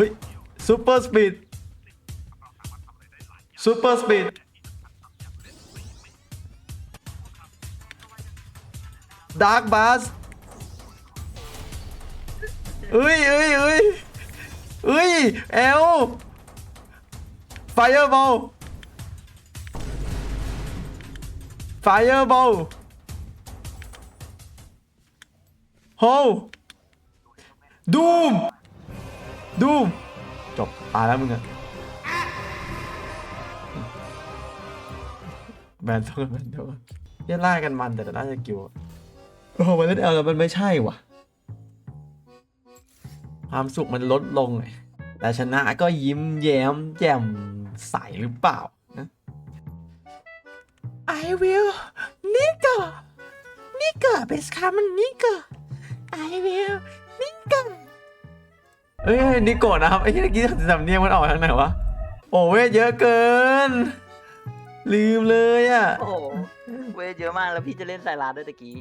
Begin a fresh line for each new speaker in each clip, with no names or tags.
ฮ้ยซูเปอร์สปีดซูเปอร์สปีดดาร์กบัสเอ้ยเอ้ยเอ้ยเอ้ยเอลไฟเออร์บอลไฟเออร์บอลโฮดูม ดูมจบตายแล้วมึงอะแบนต้องแบนเดียวกันเรียกล่ากันมันแต่น่าจะกิวโอ้มันเล่นเอลแล้วมันไม่ใช่ว่ะ ความสุขมันลดลงเลยแต่ชนะก็ยิ้มแย้มแจ่มใสหรือเปล่านะ I will nigga nigga เป็นคำมัน nigga I will nigga เอ้ยนิโกะนะครับไอ้ที่เมื่อกี้สำเนียงมันออกทางไหนวะโอ้เว้ยเยอะเกิน ลืมเลยอะ
โอ้โหเวทเยอะมากแล้วพี่จะเล่นสายลาดด้วยตะกี้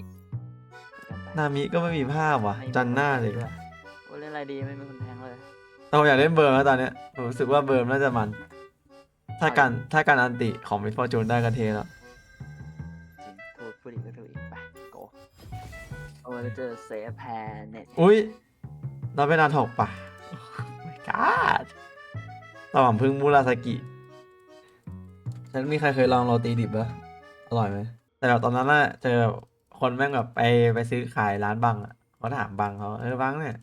นามิก็ไม่มีภาพว่ะ จันหน้าเลย
โอ้เล่นอะไรดีไม่มีคนแทงเลย
เราอยากเล่นเบิร์มแล้วตอนเนี้ยผมรู้สึกว่าเบิร์มน่าจะมัน ถ้าการถ้าการอันติของมิฟอร์จูนได้ก็เทแล้ว
จริงถูกพูดอีกก็ถูกอีกไปโกโอ้แล้วเจอเซฟแพนเน็ต
อุ้ย เราเป็นอาถกปะ my god ระหว่างพึ่งมูราสกิ ฉันมีใครเคยลองโรตีดิบปะอร่อยไหม แต่แบบตอนนั้นน่ะเจอคนแม่งแบบไปไปซื้อขายร้านบังอะเขาถามบังเขาเออบังเนี่ย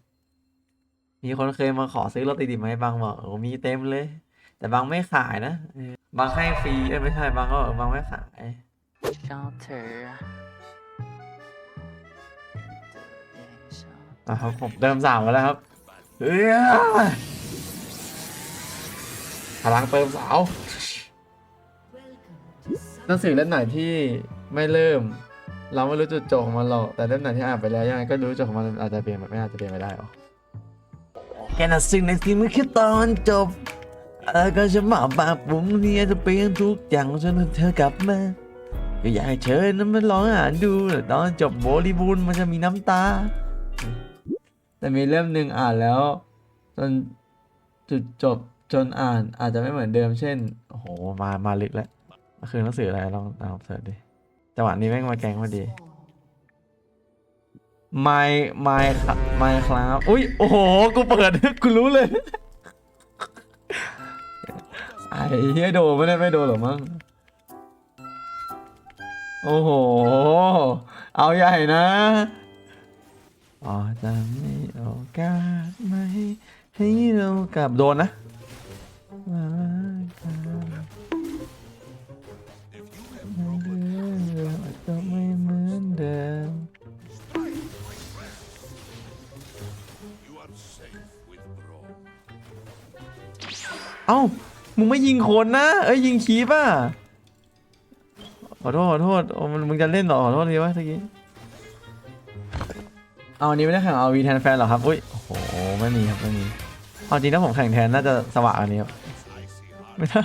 มีคนเคยมาขอซื้อโรตีดิบไหมบังบอกโอ้มีเต็มเลย แต่บังไม่ขายนะ บังให้ฟรีเอ้ยไม่ใช่บังก็บอกบังไม่ขาย
ชอบเธอ เจอยังชอบ
อะครับผมเติมสามมาแล้วครับเฮ้ยพลังเติมสาวหนังสือเล่มไหนที่ไม่เริ่ม เราไม่รู้จุดจบของมันหรอกแต่เล่มไหนที่อ่านไปแล้วยังไงก็รู้จุดจบของมันอาจจะเปลี่ยนแบบไม่อาจจะเปลี่ยนไม่ได้หรอแค่นั้นสิ่งในที่ไมันแค่ตอนจบเออก็จะมาบาปุ้งนี่จะเปลี่ยนทุกอย่างจนเธอกลับมาก็อยากให้เธอนั้นมาลองอ่านดูตอนจบบริบูรณ์มันจะมีน้ำตา แต่มีเล่มหนึ่งอ่านแล้ว จนจุดจบจนอ่านอาจจะไม่เหมือนเดิมเช่นโอ้โหมามาลึกแล้วคือหนังสืออะไรลองลองเสิร์ชดิจังหวะนี้แม่งมาแกงพอดีไม่ไม่ครับไม่ครับอุ้ยโอ้โหกูเปิดกูรู้เลยไอ้เฮียโดนไม่ได้ไม่โดนหรอมั้งโอ้โห เอาใหญ่นะ อาจจะไม่โอกาสไม่ให้เรากลับโดนนะมาไม่เดินเราจะไม่เหมือนเดิมเอ้า มึงไม่ยิงคนนะ เอ้ยยิงคีป่ะขอโทษขอโทษโอ้มึงจะเล่นหรอขอโทษทีวะเมื่อกี้ เอาอันนี้ไม่ได้แข่งเอาวีแทนแฟนเหรอครับ อุ้ย โอ้โห ไม่มีครับไม่มีเอาจริงถ้าผมแข่งแทนน่าจะสว่างอันนี้ครับ ไม่ได้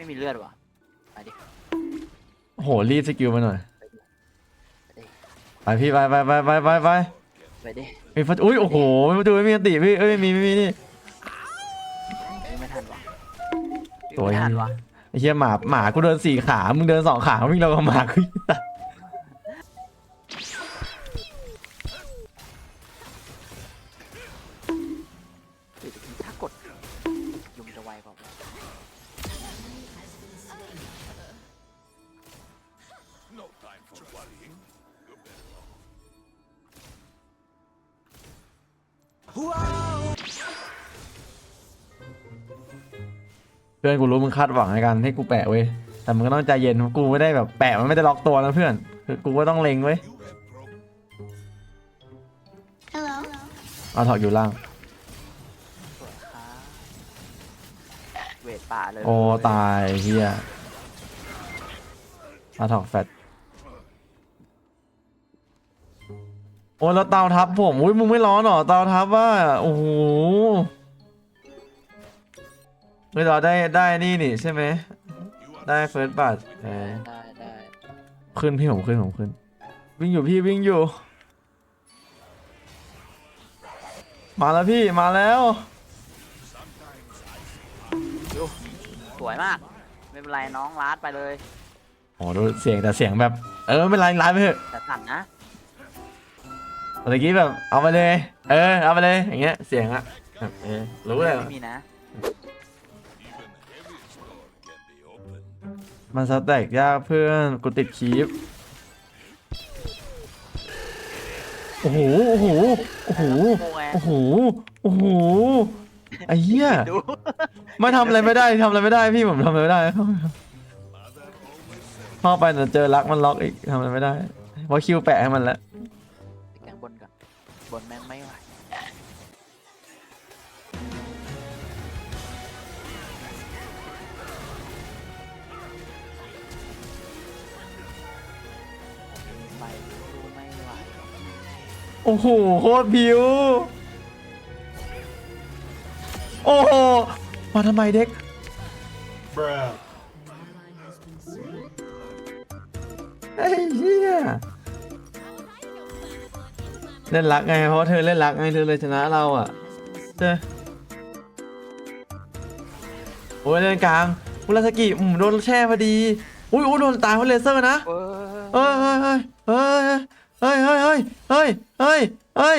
ไม่มีเลือดว่ะไปดิ
โอ้โหรีดสกิลมาหน่อยไปพี่ไปไปไปไปไปไป
ไปดิ
มีฟัดอุ้ยโอ้โหไม่ประตูไม่มีอันติพี่เอ้ยไม่มีไม่มีนี่
วิ่งไม่ทันว่ะวิ่ง
ตัว
ไม่ทัน
นี้
ว่ะ
ไอ้เหี้ยหมาหมากูเดินสี่ขา มึงเดินสองขาวิ่งเรากับหมากู
เพื่
อนกูรู้มึงคาดหวังในการให้กูแปะเว้ยแต่มึงก็ต้องใจเย็นเพราะกูไม่ได้แบบแปะมันไม่ได้ล็อกตัวนะเพื่อนคือกูก็ต้องเล็งเว้ย
You have broken.
Hello.
เอาถอกอยู่ล่าง
สวยครับเววทป่าเลย
โอ้ตายเฮียมาถอกแฟดโอ้แล้วเตาทับผมอุ้ยมึงไม่ร้อนเหรอเตาทับว่าโอ้โห เฮ้ยเราได้ได้นี่นี่ใช่ไหม
You are
ได้เฟิร์สบัตเออ
ได้ได้
ขึ้นพี่ผมขึ้นผมขึ้น วิ่งอยู่พี่วิ่งอยู่ มาแล้วพี่มาแล้ว
สวยมาก ไม่เป็นไรน้องลาดไปเลย
โอ้ดูเสียงแต่เสียงแบบ เออไม่เป็นไรไลฟ์ไปเถอะ
แต่สั่นนะ
เมื่อกี้แบบเอาไปเลย เออเอาไปเลยอย่างเงี้ยเสียงอะแบบเออรู้เลย
ไม่มีนะ
มันสแต็กยากเพื่อนกูติดคีฟโอ้โห โอ้โห โอ้โห
โอ้ไง
โอ้โห โอ้โห ไอ้เหี้ย
ดู
ไม่ทำอะไรไม่ได้ทำอะไรไม่ได้พี่ผมทำอะไรไม่ได้เข้าไปแต่เจอรักมันล็อกอีกทำอะไรไม่ได้ เพราะคิวแปะให้มันแล้ว
แกงบนก่อนบนแม่งไม่ไหว
โอ้โหโคตรผิว โอ้โห มาทำไมเด็กไอ้เหี้ยเล่นรักไง เพราะเธอเล่นรักไงเธอเลยชนะเราอะเจอโอ้ยเล่นกลางอุลาสกิอืมโดนแช่พอดี อุ้ยอุ้ยโดนตายเพราะเลเซอร์นะ
เออ
เฮ้ยเฮ้ยเฮ้ย เฮ้ยเฮ้ยเฮ้ยเฮ้ยเฮ้ยเฮ้ย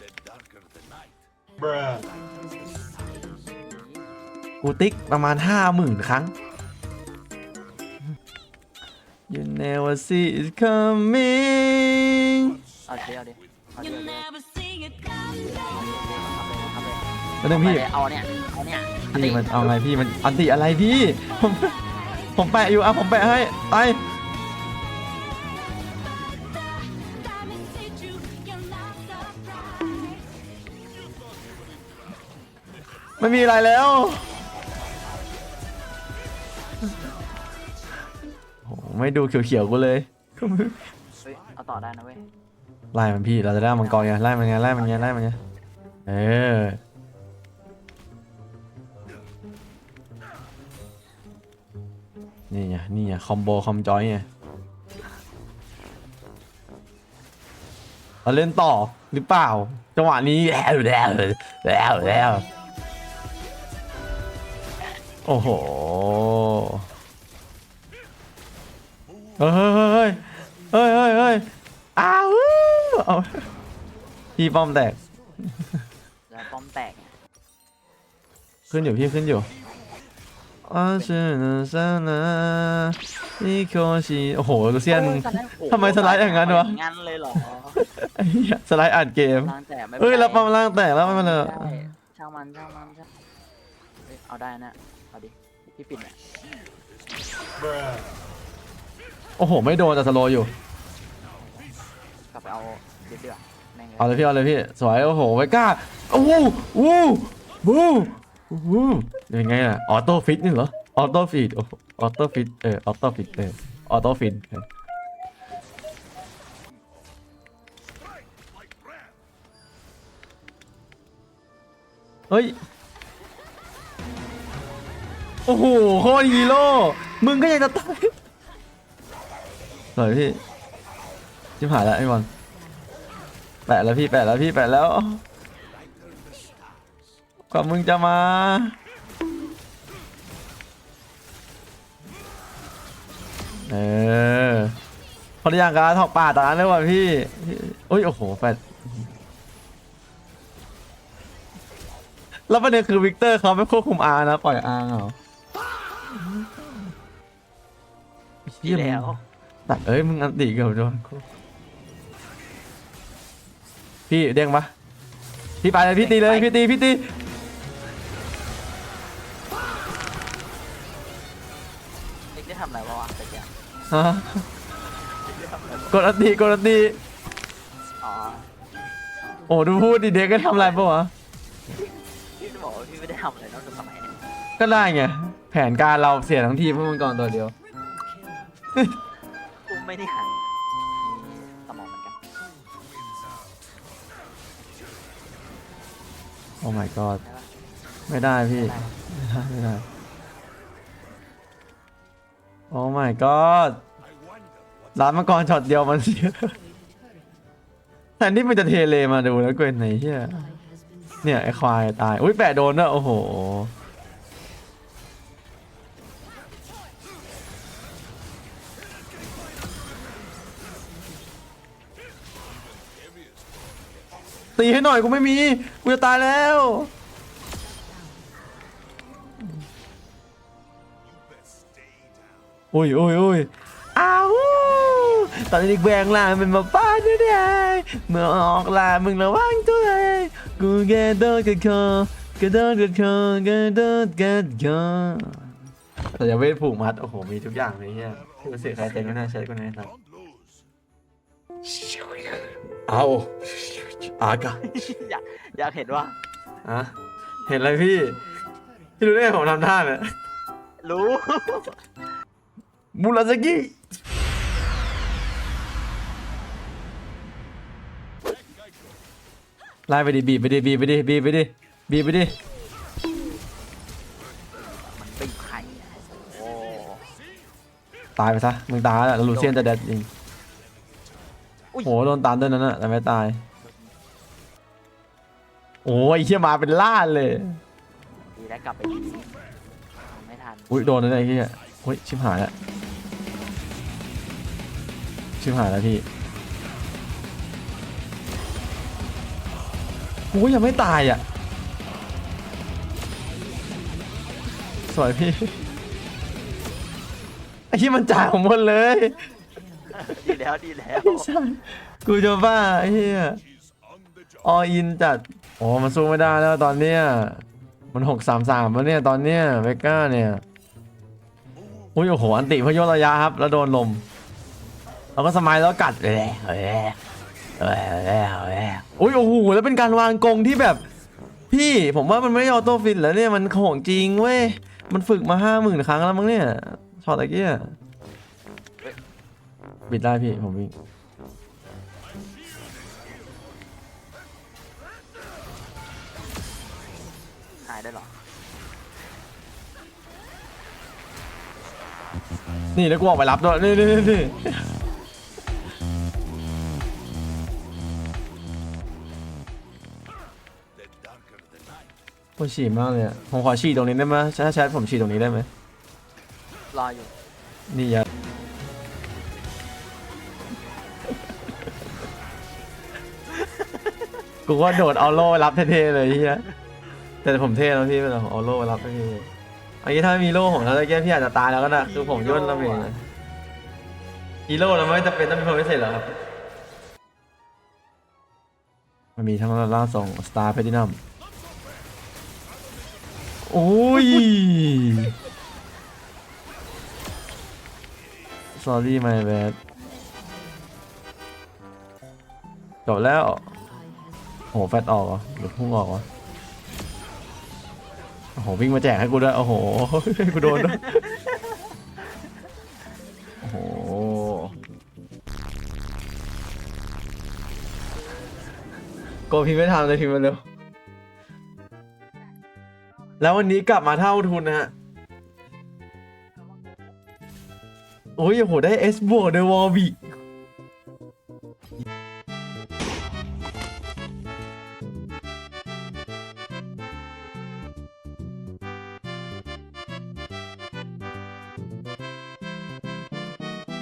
The darker the night,
กูติ๊กประมาณห้าหมื่นครั้ง You never see it coming
เอาเดี๋ยวดิเอาเดี๋ยว
You
เดี๋ยว
never see it coming.
ทำเลยทำเลย
แล้วนึงพี่
เอาเนี่ยเอาเนี่ย
พี่มันเอาไงพี่มันอันติอะไรพี่ผมผมแปะอยู่อะผมแปะให้ไป ไม่มีอะไรแล้ว โอ้โหไม่ดูเขียวๆกูเลย
เฮ้ยเอาต่อได้นะเว้ย
ไล่มันพี่ เราจะได้มังกรไงไล่มันไงไล่มันไงไล่มันไงเออ นี่ไงนี่ไงคอมโบคอมจอยไงเราเล่นต่อหรือเปล่า จังหวะนี้แล้วแล้วแล้วแล้ว โอ้โหเฮ้ยเฮ้ยเฮ้ยเฮ้ยอ้าวพี่ป้อมแตก
แล้วป้อมแตก
ขึ้นอยู่พี่ขึ้นอยู่อาเชนซานะนี่โคชิโอ้โหเซียนทำไมสไลด์อย่างนั้นวะ
งั้นเลยหรอ
สไลด์อ่านเกมเฮ้ยแล้วป้อมล่างแตกแล้วไม่มาเล
ยช่างมันช่างมันช่าง เฮ้ยเอาได้นะเอาดิพี่ปิดเนี่ย
โอ้โห ไม่โดนแต่สโลว์อยู่
กลับไปเอาเด็ดเดือดแม่งเลย
เอาเลยพี่ เอาเลยพี่ สวย โอ้โห ไวก้าโอ้โหวู้วู้วู้ยังไงล่ะ ออโต้ฟิตนี่เหรอ ออโต้ฟิตโอ้ออโต้ฟิตเออ ออโต้ฟิตเออ ออโต้ฟิต
like breath.
เฮ้ยโอ้โหโคตรฮีโร่ มึงก็ยังจะตายหน่อยพี่ชิบหายแล้วไอ้บอลแปะแล้วพี่แปะแล้วพี่แปะแล้วกว่ามึงจะมาเออพอดีอย่างการถอกป่าต้าเลยว่ะพี่พี่โอ้ยโอ้โหแปดแล้วประเด็นคือวิกเตอร์เขาไม่ควบคุมอาร์นะ ปล่อยอาร์เหรอ
พี่แล้ว
ตัดเอ้ยมึงอันติเกือบโดนกูพี่เด้งปะพี่ไปเลยพี่ตีเลยพี่ตีพี่ตี
เด็กได้ทำอะไรวะวะแต่เกีย
ฮะกดอันติกดอันติ
อ๋อ
โอ้ดูพูดดิเด็กก็ทำอะไรปะวะ
พี่บอกว่าพี่ไม่ได้ทำอะไรนอกจากสมัยเนี่ย
ก็ได้ไงแผนการเราเสียทั้งทีมเพื่อมังกรตัวเดียว
กูไม่ได้หันมีสมองเหมือนกัน
โอ้ my god
ใช่ปะ
ไม่ได้พี่
ได้
ไม่ได้ไม่ได้โอ้ my god
I wonder what
ร้านมังกรช็อตเดียวมันเสียแทนที่มันจะเทเลมาดูแล้วเกวนไหนเฮียเนี่ย ไอควายตาย อุ้ยแปะโดนด้วยโอ้โห ตีให้หน่อยกูไม่มี กูจะตายแล้ว โอ้ยโอ้ยโอ้ยอ้าวตอนนี้แบงลามันมาป้าด้ไงเมื่อออกลามึงระวังตัวเองกูแกโดนกับคอกระโดดกับคอกระโดกับคอแต่ย่าเวทผูกมัด โอ้โห มีทุกอย่างเลยเฮียที่รู้สึกใครเต็มก็น่าใช้กูแน่นอน
don't lose.
เอา อากา
อยากอยากเห็นว่า
อะเห็นอะไรพี่ พี่รู้ได้ไงผมทำท่าเนี่ย
รู้
มูราสกิไล่ไปดิบีบไปดิบีบไปดิบีบไปดิบีบไปดิ
มันเป็นไข่โอ้
ตายไปซะมึงตายแล้วแล้วลูเซียนจะแดดจริง
อุ้ย
โหโดนตันด้วยนั่นน่ะแต่ไม่ตาย โอ้ยไอ้เชี่ยมาเป็นล้านเลย
ดีแล้วกลับไปดีไม่ทัน
อุ้ยโดนนั่นไอ้เหี้ยอุ้ยชิบหายแล้วชิบหายแล้วพี่โอ้ยยังไม่ตายอะสวยพี่ไอ้ที่มันจ่ายของหมดเลย
ดีแล้วดีแล้ว
กูจะบ้าไอ้เหี้ย
He's on the job.
ออินจัดโอ้มันสู้ไม่ได้แล้วตอนเนี้ยมันหกสามสามแล้วเนี่ยตอนเนี้ยเวก้าเนี่ยอุ้ยโอ้โหอันติเพื่อยกระยะครับแล้วโดนลมแล้วก็สมัยแล้วกัดแหละแหละแหละแหละแหละอุ้ยโอ้โหแล้วเป็นการวางกรงที่แบบ พี่ผมว่ามันไม่ออโต้ฟินแล้วเนี่ยมันของจริงเว้ยมันฝึกมาห้าหมื่นครั้งแล้วมั้งเนี่ยช็อตตะกี้อะบิดได้พี่ผมวิ่ง
ได้เหรอ
นี่แล้วกูออกไปรับด้วย นี่นี่นี่นี่
The darker the night.
ปวดฉี่มากเลยอะผมขอฉี่ตรงนี้ได้ไหมถ้าแชทผมฉี่ตรงนี้ได้ไหม
รออยู่
นี่อยากูว่าโดดเอาโล่รับเท่ๆเลยเฮีย แต่ผมเท่แล้วพี่เป็นเอาโล่รับเท่อันนี้ถ้าไม่มีโล่ผมแล้วแกพี่อาจจะตายแล้วก็ได้คือผมย่นแล้วเองฮีโร่เราไม่จำเป็นต้องเป็นคนพิเศษหรอครับ มันมีทั้งล่าส่งสตาร์เพตินัมโอ้ย sorry my bad จบแล้วโอ้โหแฟตออกเหรอหรือพุ่งออกวะ โอ้โหวิ่งมาแจกให้กูด้วย โอ้โหกูโดนด้วยโอ้โห โกพิมพ์ไม่ทันเลยพิมพ์มาเร็ว แล้ววันนี้กลับมาเท่าทุนนะฮะ โอ้ยโอ้โห ได้เอสบวกเดวอลบิก